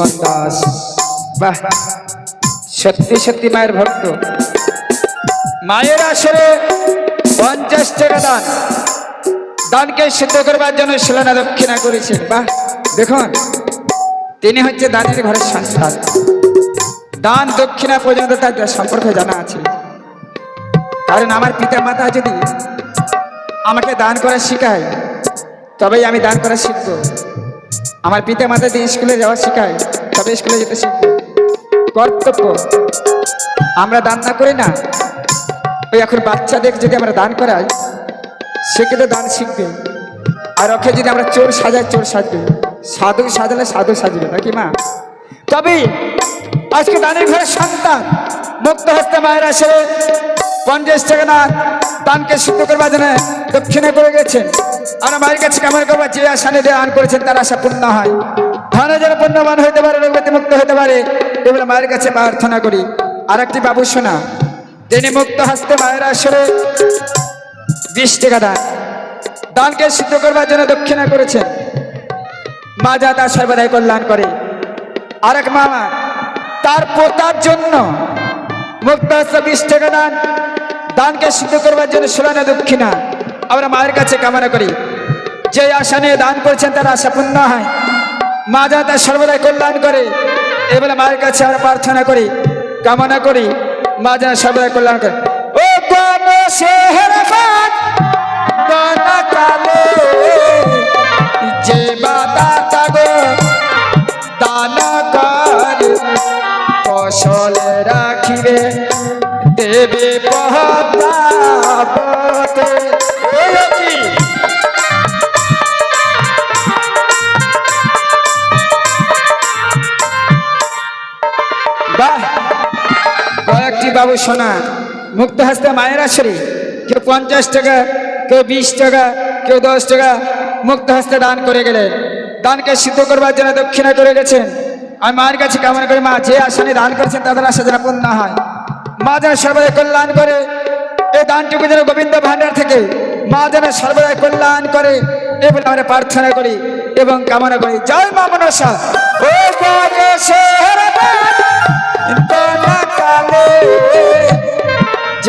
জীবন দাস বাহ, সত্যি সত্যি মায়ের ভক্ত। মায়ের আসরে পঞ্চাশ টাকা দান। দানকে সিদ্ধ করবার জন্য শিলানা দক্ষিণা করেছে বাহ, দেখুন, তিনি হচ্ছে দানের ঘরের সন্তান দান দক্ষিণা পর্যন্ত তার সম্পর্কে জানা আছে। কারণ আমার পিতা মাতা যদি আমাকে দান করা শেখায়, তবেই আমি দান করা শিখব। আমার পিতা মাতা যদি স্কুলে যাওয়া শেখায় তবে স্কুলে যেতে শিখব কর্তব্য, আমরা দান না করি না। ওই এখন বাচ্চাদের যদি আমরা দান করাই, সে কিন্তু দান শিখবে। আর ওকে যদি আমরা চোর সাজাই, চোর সাজবে। সাধু সাজালে সাধু সাজবে, নাকি মা? তবে আজকে দানের ঘরের সন্তান, মুক্ত হস্তে মায়ের আসে পঞ্চাশ টাকা না দানকে সিদ্ধ করবার দক্ষিণে করে গেছেন। আর মায়ের কাছে কেমন করব, যে আশা নিয়ে দান করেছেন, তার আশা পূর্ণ হয়। ধনে যেন পুণ্যবান হইতে পারে রোগবতী মুক্ত হতে পারে, এগুলো মায়ের কাছে প্রার্থনা করি। আর একটি বাবু শোনা তিনি মুক্ত হস্তে মায়ের আসরে বিশ টাকা দান দানকে সিদ্ধ করবার জন্য দক্ষিণা করেছেন। মা যা তার সর্বদাই কল্যাণ করে। আরেক মামা তার পোতার জন্য মুক্ত হস্তে বিশ টাকা দান দানকে সিদ্ধ করবার জন্য সুরানা দক্ষিণা। আমরা মায়ের কাছে কামনা করি। যে আশা নিয়ে দান করেছেন, তার আশা পূর্ণ হয়। মা যা তার সর্বদাই কল্যাণ করে। এবারে মায়ের কাছে আমরা প্রার্থনা করি, কামনা করি, মা যেন সর্বদাই কল্যাণ করে। ও যে ফসল রাখিবে, দেবে পহতাবতে বাবু সোনা মুক্ত হাসতে মায়ের আসরে কেউ পঞ্চাশ টাকা, কেউ বিশ টাকা, কেউ দশ টাকা মুক্ত হাসতে দান করে গেলেন। দানকে সিদ্ধ করবার জন্য দক্ষিণা করে গেছেন। আমি মায়ের কাছে কামনা করি, মা, যে আসনে দান করেছেন, তাদের আশা যেন পূর্ণ হয়। মা যেন সর্বদাই কল্যাণ করে। এই দানটুকু যেন গোবিন্দ ভান্ডার থেকে মা যেন সর্বদাই কল্যাণ করে। এবং আমরা প্রার্থনা করি এবং কামনা করি। জয় মা মনসা।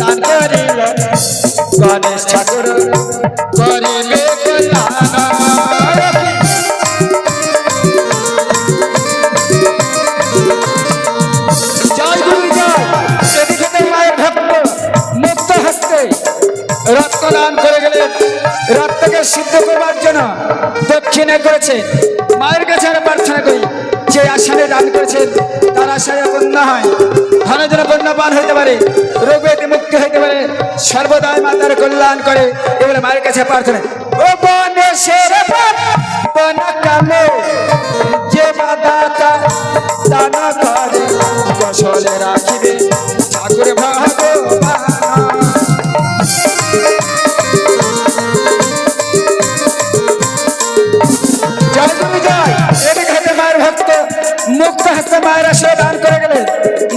দান করিল, গণেশ ঠাকুর করিবে কল্যাণ। জয় গুরু জয়। এদিকে মায়ের ভক্ত মুক্ত হস্তে রক্ত দান করে গেলেন। রক্তকে সিদ্ধ করবার জন্য দক্ষিণে করেছে মায়ের কাছে প্রার্থনা করি, যে আশানে দান করেছেন, তার আশায় বন্যা হয়। ধন জন্য বন্যাবান হইতে পারে রোগ ব্যাধি মুক্তি হইতে পারে, সর্বদাই মাতার কল্যাণ করে। এগুলো মায়ের কাছে প্রার্থনা। ও বন কালে যে মাদাতা দানা করে ফসলে রাখিবে।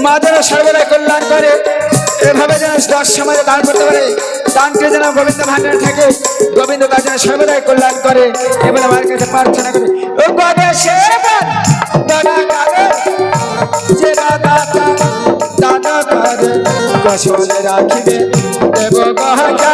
মা যেন সর্বদাই কল্যাণ করে। এভাবে যেন দশ সমাজে দান করতে পারে। দানকে যেন গোবিন্দ ভান্ডারে থাকে গোবিন্দ তার যেন সর্বদাই কল্যাণ করে। এবার মায়ের কাছে প্রার্থনা করে। ও দাদা যে দাদা দাদা করে রাখিবে দেব গহনা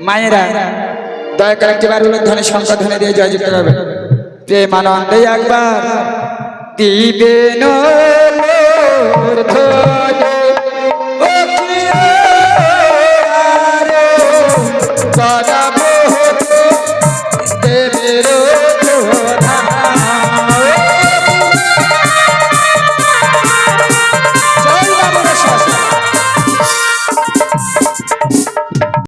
মায়েরা দয়া করে একটিবার বলুন ধনে সংখ্যা ধনে দিয়ে জয়যুক্ত করবে। প্রেমানন্দে একবার দিবেন